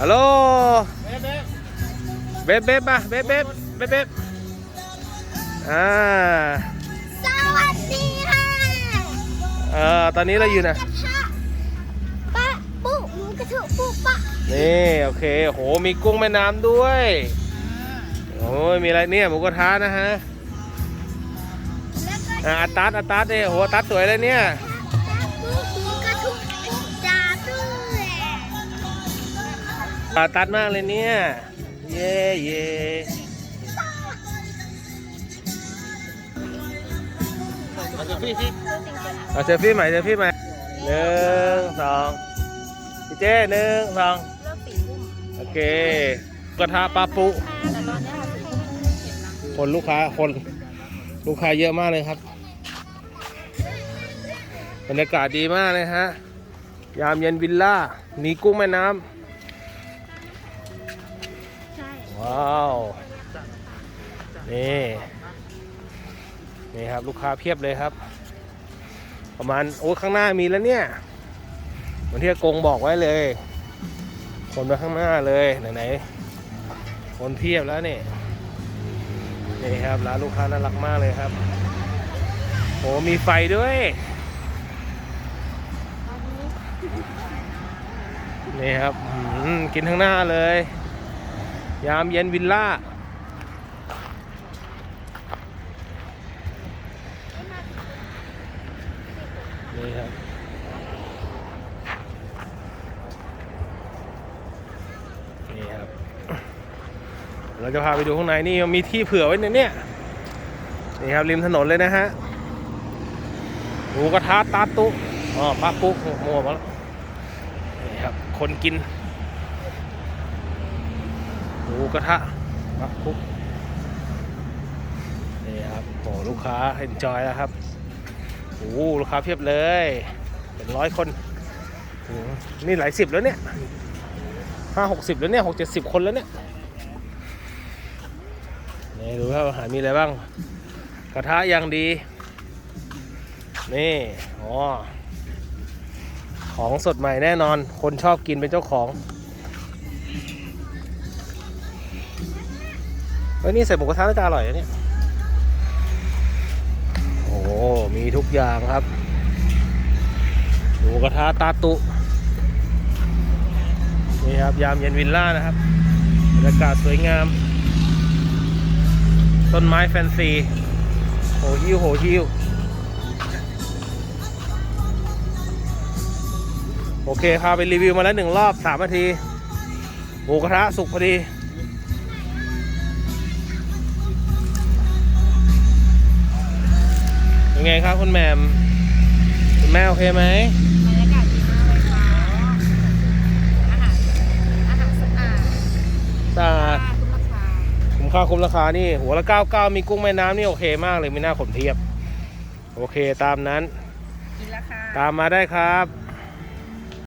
ฮัลโหลเบ๊ะเบ๊ะเบ๊บเบ๊บมาเบ๊บเบ๊บเบ๊บเบ๊บอ่าสวัสดีค่ะเอ่อตอนนี้เราอยู่นะกระทะปะปุ๊หมูกระทะปุ๊ปะนี่โอเคโหมีกุ้งแม่น้ำด้วยโอ้ยมีอะไรเนี่ยหมูกระทะนะฮะแล้วก็อะอาตัดอาตัดเนี่ยโหอาตัดสวยเลยเนี่ย อาตัดมากเลยเนี่ย เย่เย่เอาเซลฟี่ใหม่เซลฟี่ใหม่หนึ่งสองพี่เจ้หนึ่งสองโอเค กระทะปลาปุคนลูกค้าคนลูกค้าเยอะมากเลยครับบรรยากาศดีมากเลยฮะ ยามเย็นวิลล่า มีกุ้งแม่น้ำ ว้าว นี่ นี่ครับลูกค้าเพียบเลยครับ ประมาณโอ้ข้างหน้ามีแล้วเนี่ยเหมือนที่อากงบอกไว้เลย คนไปข้างหน้าเลยไหนๆคนเพียบแล้วนี่นี่ครับร้านลูกค้าน่ารักมากเลยครับโอ้มีไฟด้วยนี่ครับอื้อหือกินข้างหน้าเลย ยามเย็นวิลล่านี่ครับนี่ครับ เราจะพาไปดูข้างในนี่มีที่เผื่อไว้เนี่ยเนี่ยนี่ครับริมถนนเลยนะฮะหมูกระทะตาตุอ๋อปลาปุ๊กหมัวมาแล้วนี่ครับ คนกิน มูกระทะปลาปุ๊กนี่ครับโอ้ลูกค้าเอ็นจอยแล้วครับโอ้ลูกค้าเพียบเลย เป็นร้อยคนนี่หลายสิบแล้วเนี่ยห้าหกสิบแล้วเนี่ยหกเจ็ดสิบคนแล้วเนี่ยนี่ดูครับอาหารมีอะไรบ้าง กระทะอย่างดี นี่อ๋อของสดใหม่แน่นอน คนชอบกินเป็นเจ้าของ เฮ้ยนี่ใส่หมูกระทะน่าจะอร่อยนะเนี่ย โอ้ มีทุกอย่างครับ หมูกระทะตาตุ นี่ครับ ยามเย็นวิลล่านะครับ บรรยากาศสวยงาม ต้นไม้แฟนซี โหฮิวโหฮิวโอเคพาไปรีวิวมาแล้วหนึ่งรอบสามนาที หมูกระทะสุกพอดี ไงครับคุณแหมมคุณแม่โอเคไหมบรรยากาศดีมากเลยค่ะอาหารอาหารสะอาดสะอาดคุ้มราคาคุ้มค่าคุ้มราคานี่หัวละ 99 มีกุ้งแม่น้ำนี่โอเคมากเลยไม่น่าขนเทียบ โอเคตามนั้น กินราคาตามมาได้ครับ